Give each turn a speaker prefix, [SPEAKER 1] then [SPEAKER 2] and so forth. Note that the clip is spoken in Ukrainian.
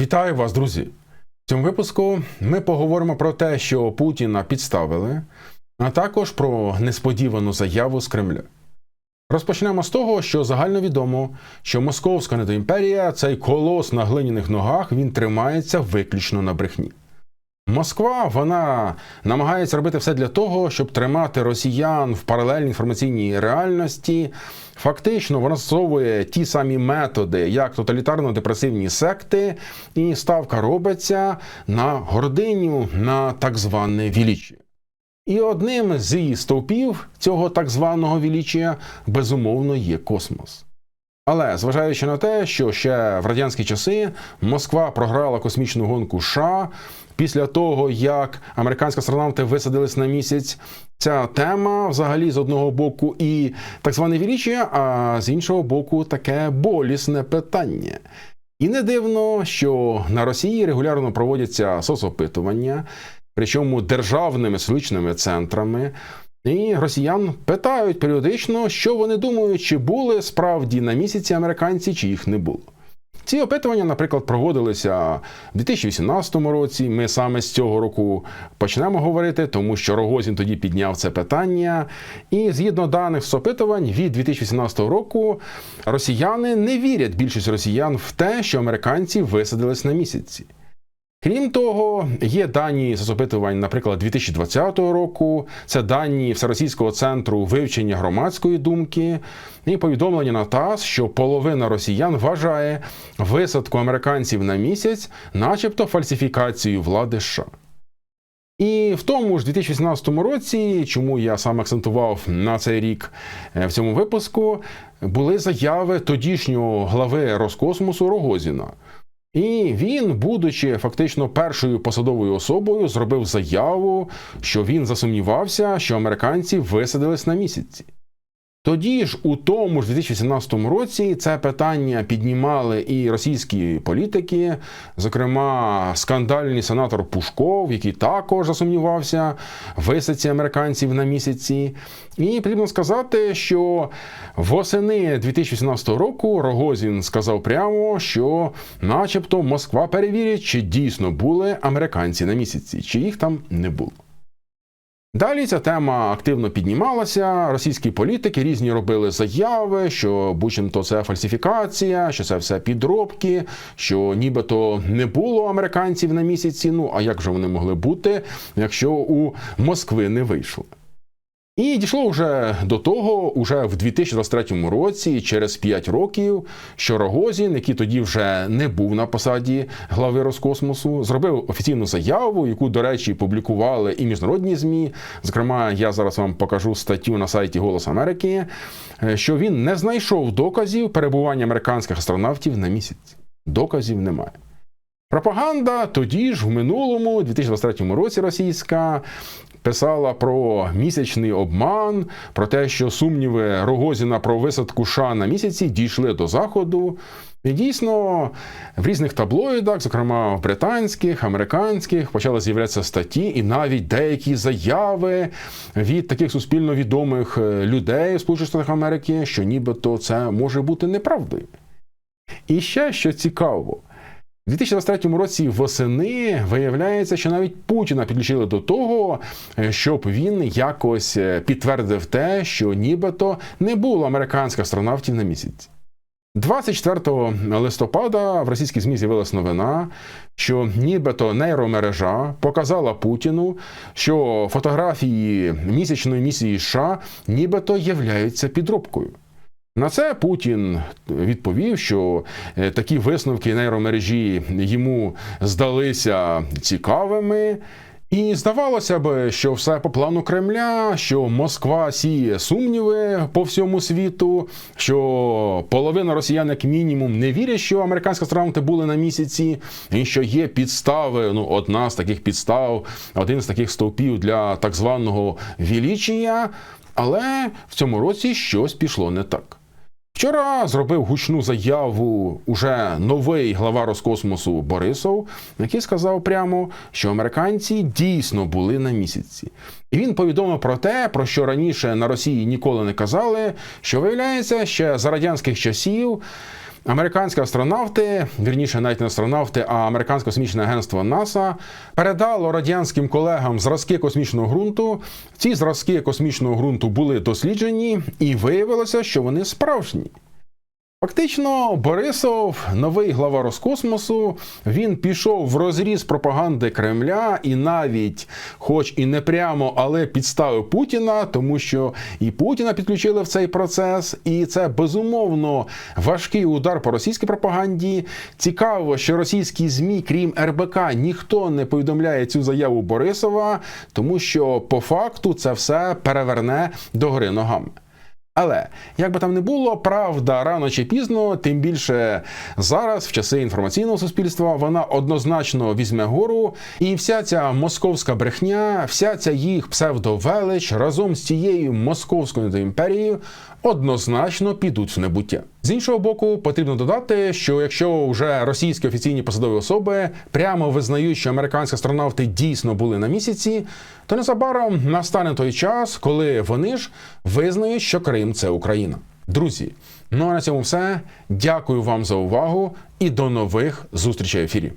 [SPEAKER 1] Вітаю вас, друзі! В цьому випуску ми поговоримо про те, що Путіна підставили, а також про несподівану заяву з Кремля. Розпочнемо з того, що загальновідомо, що Московська недоімперія, цей колос на глиняних ногах, він тримається виключно на брехні. Москва вона намагається робити все для того, щоб тримати росіян в паралельній інформаційній реальності. Фактично, вона застосовує ті самі методи, як тоталітарно-депресивні секти, і ставка робиться на гординю, на так зване віліччя. І одним з її стовпів цього так званого віліччя безумовно є космос. Але зважаючи на те, що ще в радянські часи Москва програла космічну гонку США, після того як американські астронавти висадились на місяць, ця тема взагалі з одного боку і так зване віліччя, а з іншого боку, таке болісне питання. І не дивно, що на Росії регулярно проводяться соцопитування, причому державними свичними центрами. І росіян питають періодично, що вони думають, чи були справді на місяці американці, чи їх не було. Ці опитування, наприклад, проводилися в 2018 році. Ми саме з цього року почнемо говорити, тому що Рогозін тоді підняв це питання. І згідно даних з опитувань від 2018 року, росіяни не вірять більшість росіян в те, що американці висадились на місяці. Крім того, є дані з опитувань, наприклад, 2020 року. Це дані Всеросійського центру вивчення громадської думки і повідомлення на ТАСС, що половина росіян вважає висадку американців на місяць, начебто фальсифікацією влади США. І в тому ж 2018 році, чому я сам акцентував на цей рік е, в цьому випуску, були заяви тодішнього глави Роскосмосу Рогозіна. І він, будучи фактично першою посадовою особою, зробив заяву, що він засумнівався, що американці висадились на місяці. Тоді ж, у тому ж 2017 році, це питання піднімали і російські політики, зокрема, скандальний сенатор Пушков, який також засумнівався в висадці американців на місяці. І потрібно сказати, що восени 2018 року Рогозін сказав прямо, що, начебто, Москва перевірить, чи дійсно були американці на місяці, чи їх там не було. Далі ця тема активно піднімалася. Російські політики різні робили заяви, що буцімто це фальсифікація, що це все підробки, що нібито не було американців на місяці. Ну а як же вони могли бути, якщо у Москви не вийшло? І дійшло вже до того, уже в 2023 році, через 5 років, що Рогозін, який тоді вже не був на посаді глави Роскосмосу, зробив офіційну заяву, яку, до речі, публікували і міжнародні змі. Зокрема, я зараз вам покажу статтю на сайті Голос Америки, е, що він не знайшов доказів перебування американських астронавтів на місяці. Доказів немає. Пропаганда тоді ж в минулому, 2023 році, російська писала про місячний обман, про те, що сумніви Рогозіна про висадку США на місяці дійшли до заходу. І дійсно в різних таблоїдах, зокрема в британських, американських, почали з'являтися статті, і навіть деякі заяви від таких суспільно відомих е, людей в Сполучених Штатах Америки, що нібито це може бути неправдою. І ще що цікаво. У 2023 році восени виявляється, що навіть Путіна підключили до того, е, щоб він якось е, підтвердив те, що нібито не було американських астронавтів на місяці. 24 листопада в російській ЗМІ з'явилася новина, що нібито нейромережа показала Путіну, що фотографії місячної місії США нібито являються підробкою. На це Путін відповів, що е, такі висновки нейромережі йому здалися цікавими. І здавалося б, що все по плану Кремля, що Москва сіє сумніви по всьому світу, що половина росіян, як мінімум, не вірять, що американські астронавти були на місяці, і що є підстави. Ну, одна з таких підстав, один з таких стовпів для так званого вілічія. Але в цьому році щось пішло не так. Вчора зробив гучну заяву уже новий глава Роскосмосу Борисов, який сказав прямо, що американці дійсно були на місяці. І він повідомив про те, про що раніше на Росії ніколи не казали, що виявляється, ще за радянських часів Американські астронавти, вірніше, навіть не астронавти, а американське космічне агентство НАСА передало радянським колегам зразки космічного ґрунту. Ці зразки космічного ґрунту були досліджені, і виявилося, що вони справжні. Фактично, Борисов, новий глава Роскосмосу, він пішов в розріз пропаганди Кремля і навіть, хоч і не прямо, але підставив Путіна, тому що і Путіна підключили в цей процес, і це безумовно важкий удар по російській пропаганді. Цікаво, що російські змі, крім РБК, ніхто не повідомляє цю заяву Борисова, тому що по факту це все переверне догори ногами. Але як би там не було, правда рано чи пізно, тим більше зараз, в часи інформаційного суспільства, вона однозначно візьме гору, і вся ця московська брехня, вся ця їх псевдовелич разом з цією московською імперією однозначно підуть в небуття. З іншого боку, потрібно додати, що якщо вже російські офіційні посадові особи прямо визнають, що американські астронавти дійсно були на місяці, то незабаром настане той час, коли вони ж визнають, що Крим це Україна. Друзі, ну а на цьому все. Дякую вам за увагу і до нових зустрічей в ефірі.